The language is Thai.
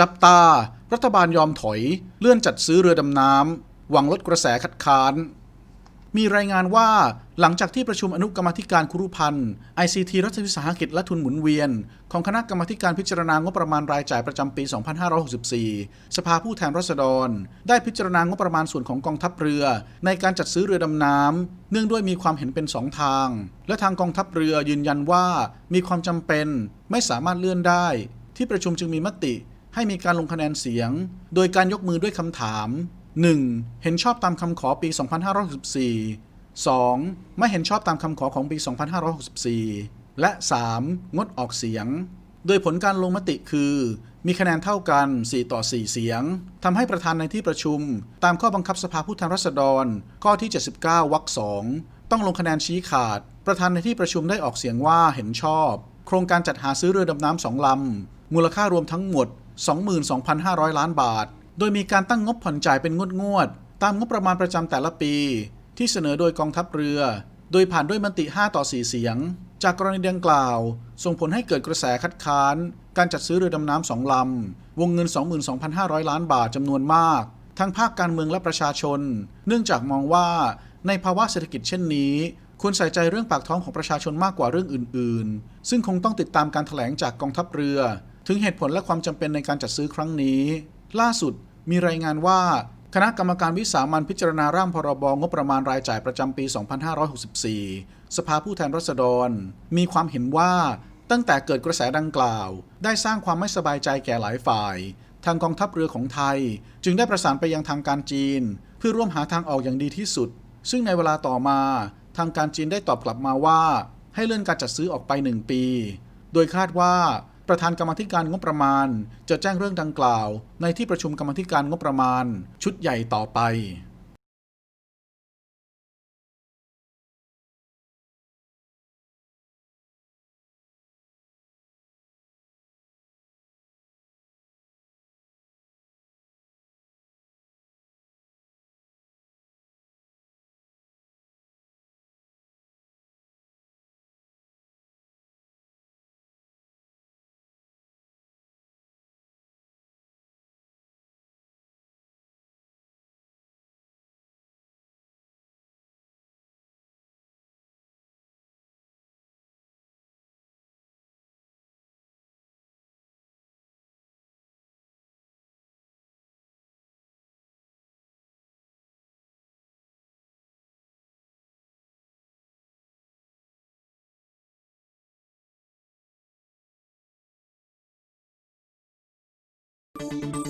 จับตา รัฐบาลยอมถอย เลื่อนจัดซื้อเรือดำน้ำหวังลดกระแสคัดค้าน มีรายงานว่าหลังจากที่ประชุมอนุกรรมธิการคุรุพันธ์ ICT รัฐวิสาหกิจและทุนหมุนเวียน ของคณะกรรมธิการพิจารณางบประมาณรายจ่ายประจำปี 2564 สภาผู้แทนราษฎร ได้พิจารณางบประมาณส่วนของกองทัพเรือ ในการจัดซื้อเรือดำน้ำเนื่องด้วยมีความเห็นเป็นสองทาง และทางกองทัพเรือยืนยันว่ามีความจำเป็นไม่สามารถเลื่อนได้ที่ประชุมจึงมีมติ ให้มีการลงคะแนนเสียง โดยการยกมือด้วยคำถาม 1. เห็นชอบตามคำขอปี 2564 2. ไม่เห็นชอบตามคำขอของปี 2564 และ 3. งดออกเสียง โดยผลการลงมติคือ มีคะแนนเท่ากัน 4 ต่อ 4 เสียง ทำให้ประธานในที่ประชุม ตามข้อบังคับสภาผู้แทนราษฎร ข้อที่ 79 วรรคสองต้องลงคะแนนชี้ขาด ประธานในที่ประชุมได้ออกเสียงว่าเห็นชอบ โครงการจัดหาซื้อเรือดำน้ำสองลำ มูลค่ารวมทั้งหมด 22,500 ล้านบาท โดยมีการตั้งงบผ่อนจ่ายเป็นงวดงดๆ ตามงบประมาณประจำแต่ละปี ที่เสนอโดยกองทัพเรือ โดยผ่านด้วยมติ 5 ต่อ 4 เสียง จากกรณีดังกล่าว ส่งผลให้เกิดกระแสคัดค้าน การจัดซื้อเรือดำน้ำสองลำ วงเงิน 22,500 ล้านบาทจำนวนมาก ทั้งภาคการเมืองและประชาชน เนื่องจากมองว่าในภาวะเศรษฐกิจเช่นนี้ควรใส่ใจเรื่องปากท้องของประชาชนมากกว่าเรื่องอื่น ๆ ซึ่งคงต้องติดตามการถแถลงจากกองทัพเรือ ถึงเหตุผลและความจำเป็นในการจัดซื้อครั้งนี้ ล่าสุดมีรายงานว่าคณะกรรมการวิสามันพิจารณาร่างพรบงบประมาณรายจ่ายประจำปี 2564 สภาผู้แทนราษฎร มีความเห็นว่าตั้งแต่เกิดกระแสดังกล่าว ได้สร้างความไม่สบายใจแก่หลายฝ่าย ทางกองทัพเรือของไทย จึงได้ประสานไปยังทางการจีน เพื่อร่วมหาทางออกอย่างดีที่สุด ซึ่งในเวลาต่อมา ทางการจีนได้ตอบกลับมาว่า ให้เลื่อนการจัดซื้อออกไป 1 ปี โดยคาดว่า ประธานกรรมธิการงบประมาณ จะแจ้งเรื่องดังกล่าว ในที่ประชุมกรรมธิการงบประมาณ ชุดใหญ่ต่อไป Thank you